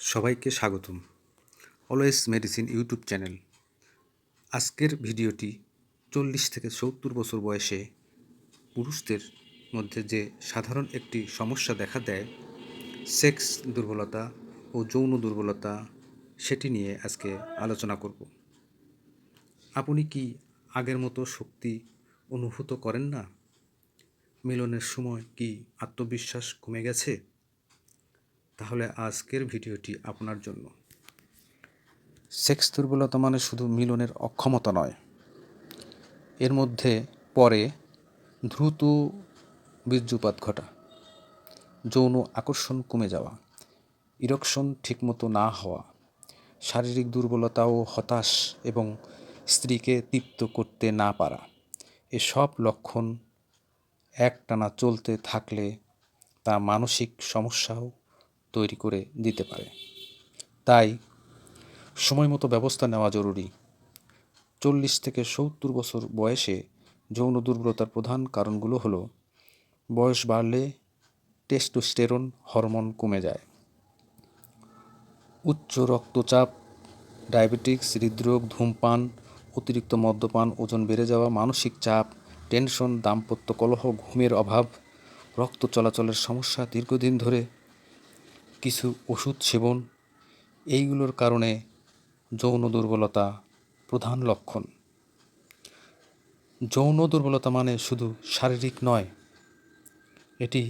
সবাইকে স্বাগতম। Always medicine YouTube channel. আজকের ভিডিওটি চল্লিশ থেকে সত্তর বছর বয়সে পুরুষদের মধ্যে যে সাধারণ একটি সমস্যা দেখা দেয়, সেক্স দুর্বলতা ও যৌন দুর্বলতা, সেটি নিয়ে আজকে আলোচনা করব। আপনি কি আগের মতো শক্তি অনুভূত করেন না? মিলনের সময় কি আত্মবিশ্বাস কমে গেছে? তাহলে আজকের ভিডিওটি আপনার জন্য। সেক্স দুর্বলতা মানে শুধু মিলনের অক্ষমতা নয়, এর মধ্যে পরে দ্রুত বীর্যপাত ঘটা, যৌন আকর্ষণ কমে যাওয়া ইরকশন ঠিকমতো না হওয়া, শারীরিক দুর্বলতা ও হতাশ এবং স্ত্রীকে তৃপ্ত করতে না পারা, এসব লক্ষণ একটানা চলতে থাকলে তা মানসিক সমস্যাও তৈরি করে দিতে পারে। তাই সময় মতো ব্যবস্থা নেওয়া জরুরি। চল্লিশ থেকে সত্তর বছর বয়সে যৌন দুর্বলতার প্রধান কারণগুলো হলো, বয়স বাড়লে টেস্টোস্টেরন হরমোন কমে যায়। উচ্চ রক্তচাপ, ডায়াবেটিক্স, হৃদরোগ, ধূমপান, অতিরিক্ত মদ্যপান, ওজন বেড়ে যাওয়া, মানসিক চাপ, টেনশন, দাম্পত্য কলহ, ঘুমের অভাব, রক্ত চলাচলের সমস্যা দীর্ঘদিন ধরে কিছু ওষুধ সেবন, এইগুলোর কারণে যৌন দুর্বলতা প্রধান লক্ষণ। যৌন দুর্বলতা মানে শুধু শারীরিক নয়, এটি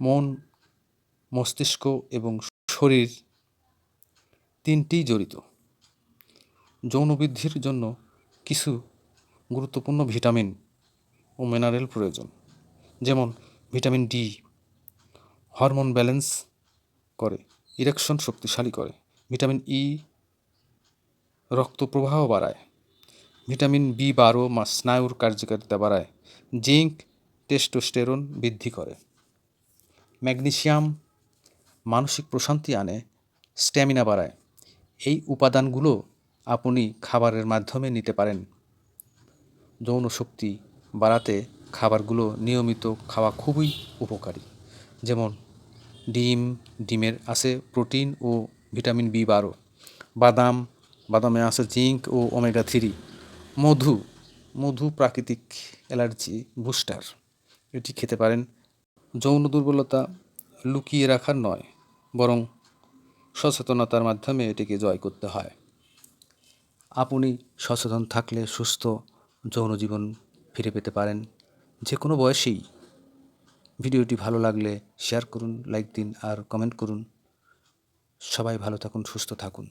মন, মস্তিষ্ক এবং শরীর তিনটিই জড়িত। যৌন বৃদ্ধির জন্য কিছু গুরুত্বপূর্ণ ভিটামিন ও মিনারেল প্রয়োজন, যেমন ভিটামিন ডি, হরমোন ব্যালেন্স করে। ইরেকশন শক্তিশালী করে। ভিটামিন ই রক্ত প্রবাহ বাড়ায়। ভিটামিন বি বারো স্নায়ুর কার্যকারিতা বাড়ায়। জিঙ্ক টেস্টোস্টেরন বৃদ্ধি করে। ম্যাগনেশিয়াম মানসিক প্রশান্তি আনে, স্ট্যামিনা বাড়ায়। এই উপাদানগুলো আপনি খাবারের মাধ্যমে নিতে পারেন। যৌন শক্তি বাড়াতে খাবারগুলো নিয়মিত খাওয়া খুবই উপকারী। যেমন ডিম, ডিমের আছে প্রোটিন ও ভিটামিন বি বারো, বাদাম, বাদামে আছে জিঙ্ক ও ওমেগা থ্রি, মধু মধু প্রাকৃতিক অ্যালার্জি বুস্টার। এটি খেতে পারেন। যৌন দুর্বলতা লুকিয়ে রাখার নয়, বরং সচেতনতার মাধ্যমে এটিকে জয় করতে হয়। আপনি সচেতন থাকলে সুস্থ যৌন জীবন ফিরে পেতে পারেন। যে কোনো বয়সেই ভিডিওটি ভালো লাগলে শেয়ার করুন লাইক দিন আর কমেন্ট করুন। সবাই ভালো থাকুন, সুস্থ থাকুন।